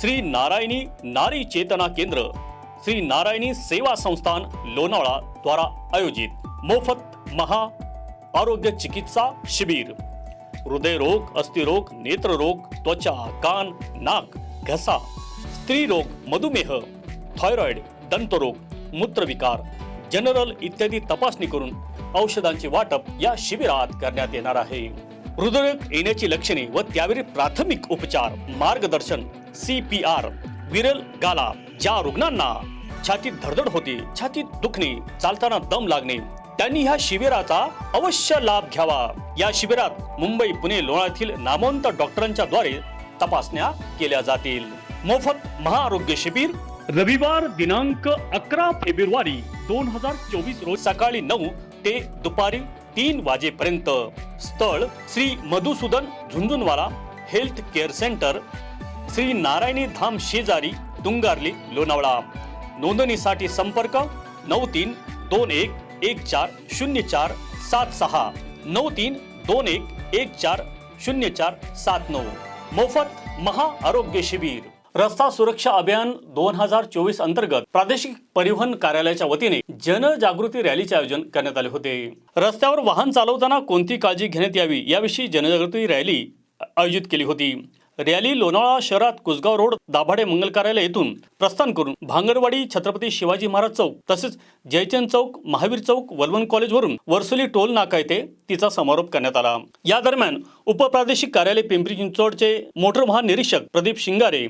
श्री नारायणी नारी चेतना केंद्र श्री नारायणी सेवा संस्थान लोणावळा द्वारा आयोजित मोफत महा आरोग्य चिकित्सा शिबिर. हृदयरोग अस्थिरोग नेत्ररोग त्वचा कान नाक घसा स्त्रीरोग मधुमेह थायरॉइड दंतरोग मूत्रविकार जनरल इत्यादी तपासणी करून औषधांचे वाटप या शिबिरात करण्यात येणार आहे. हृदयरोग येण्याची लक्षणे व त्यावरील प्राथमिक उपचार मार्गदर्शन सी पी आर विरल गाला ज्या रुग्णांना छातीत धडधड होते छातीत दुखणे चालताना दम लागणे त्यांनी ह्या शिबिराचा अवश्य लाभ घ्यावा. या शिबिरात मुंबई पुणे लोणातील नामवंत डॉक्टरांच्या द्वारे तपासण्या केल्या जातील. मोफत महाआरोग्य शिबिर रविवार दिनांक अकरा फेब्रुवारी दोन हजार चोवीस रोज सकाळी नऊ ते दुपारी तीन वाजेपर्यंत. स्थळ Shri Madhusudan Jhunjhunwala health care centre Shri Narayani Dham शेजारी तुंगारली लोणावळा. नोंदणीसाठी संपर्क नऊ तीन दोन एक एक चार शून्य चार सात सहा. नऊ तीन दोन एक एक चार शून्य चार सात नऊ. मोफत महा आरोग्य शिबिर. रस्ता सुरक्षा अभियान दोन हजार चोवीस अंतर्गत प्रादेशिक परिवहन कार्यालयाच्या वतीने जनजागृती रॅलीचे आयोजन करण्यात आले होते. रस्त्यावर वाहन चालवताना कोणती काळजी घेण्यात यावी याविषयी जनजागृती रॅली आयोजित केली होती. रॅली लोणावळा शहरात कुसगाव रोड दाभाडे मंगल कार्यालय येथून प्रस्थान करून भांगरवाडी छत्रपती शिवाजी महाराज चौक तसेच जयचंद चौक महावीर चौक वलवण कॉलेजवरून वर्सोली टोल नाका येथे तिचा समारोप करण्यात आला. या दरम्यान उपप्रादेशिक कार्यालय पिंपरी चिंचवडचे मोटर वाहन निरीक्षक प्रदीप शिंगारे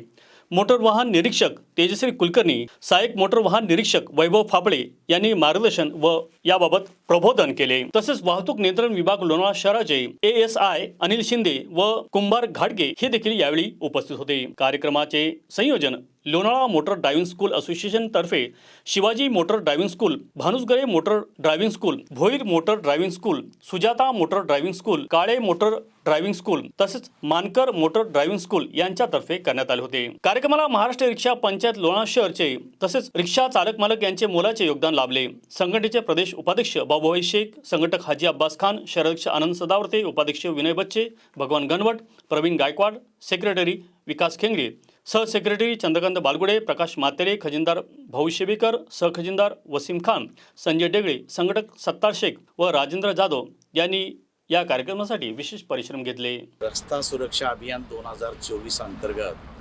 मोटर वाहन निरीक्षक तेजश्री कुलकर्णी सहाय्यक मोटर वाहन निरीक्षक वैभव फापळे यांनी मार्गदर्शन व याबाबत प्रबोधन केले. तसेच वाहतूक नियंत्रण विभाग लोणावळा शहराचे A S I Anil Shinde व कुंभार घाटगे हे देखील यावेळी उपस्थित होते. कार्यक्रमाचे संयोजन Lonavala motor driving school association तर्फे Shivaji motor driving school Bhanusgare motor driving school Bhoir motor driving school Sujata motor driving school Kale motor driving school तसेच मानकर मोटर ड्रायव्हिंग स्कूल यांच्यातर्फे करण्यात आले होते. कार्यक्रमाला महाराष्ट्र रिक्षा पंच पंचायत लोणावळा शहरचे तसेच रिक्षा चालक मालक यांचे मोलाचे योगदान लाभले. संघटनेचे प्रदेश उपाध्यक्ष बाबूभाई शेख संघटक हाजी अब्बास खान शहराध्यक्ष आनंद सदावर्ते उपाध्यक्ष विनय बच्चे भगवान गणवट प्रवीण गायकवाड सेक्रेटरी विकास खेंगरे सहसेक्रेटरी चंद्रकांत बालगुडे प्रकाश मातेरे खजिनदार भाऊ शेबेकर सहखजिनदार वसीम खान संजय डेगळे संघटक सत्तार शेख व राजेंद्र जाधव यांनी या कार्यक्रमासाठी विशेष परिश्रम घेतले. रस्ता सुरक्षा अभियान दोन हजार चोवीस अंतर्गत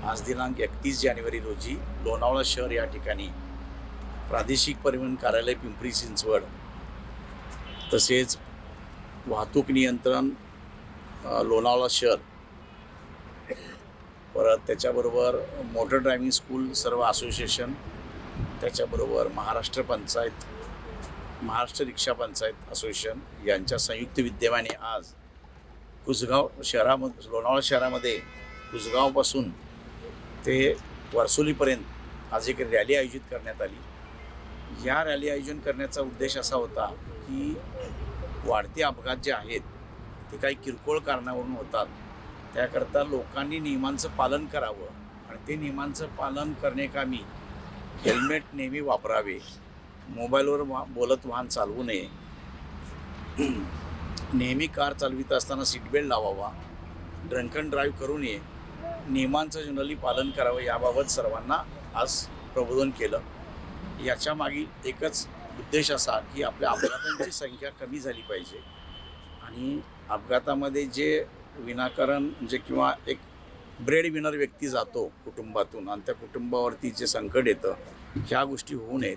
आज दिनांक एकतीस जानेवारी रोजी लोणावळा शहर या ठिकाणी प्रादेशिक परिवहन कार्यालय पिंपरी चिंचवड तसेच वाहतूक नियंत्रण लोणावळा शहर परत त्याच्याबरोबर मोटर ड्रायव्हिंग स्कूल सर्व असोसिएशन त्याच्याबरोबर महाराष्ट्र पंचायत महाराष्ट्र रिक्षा पंचायत असोसिएशन यांच्या संयुक्त विद्यमाने आज कुसगाव शहरामध्ये लोणावळा शहरामध्ये कुसगावपासून ते वर्सोलीपर्यंत आज एक रॅली आयोजित करण्यात आली. या रॅली आयोजन करण्याचा उद्देश असा होता की वाढते अपघात जे आहेत ते काही किरकोळ कारणावरून होतात. त्याकरता लोकांनी नियमांचं पालन करावं आणि ते नियमांचं पालन करण्याकामी हेल्मेट नेहमी वापरावे. मोबाईलवर वा बोलत वाहन चालवू नये. नेहमी कार चालवित असताना सीटबेल्ट लावावा. ड्रंकन ड्राईव्ह करू नये. नियमांचं जनरली पालन करावं याबाबत सर्वांना आज प्रबोधन केलं. याच्या मागे एकच उद्देश असा की आपल्या अपघातांची संख्या कमी झाली पाहिजे. आणि अपघातामध्ये जे विनाकारण म्हणजे किंवा एक ब्रेड विनर व्यक्ती जातो कुटुंबातून आणि त्या कुटुंबावरती जे संकट येतं ह्या गोष्टी होऊ नयेत.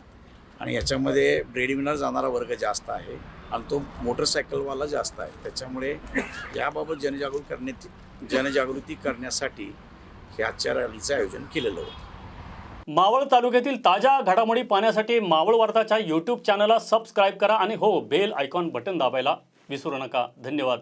आणि याच्यामध्ये ब्रेड विनर जाणारा वर्ग जास्त आहे. आणि तो मोटरसायकलवाला जास्त आहे. त्याच्यामुळे याबाबत जनजागृती करण्याची जनजागृती करण्यासाठी ह्याच्या रॅलीचं आयोजन केलेलं होतं. मावळ तालुक्यातील ताज्या घडामोडी पाहण्यासाठी मावळ वार्ताच्या यूट्यूब चॅनलला सबस्क्राईब करा आणि हो बेल आयकॉन बटन दाबायला विसरू नका. धन्यवाद.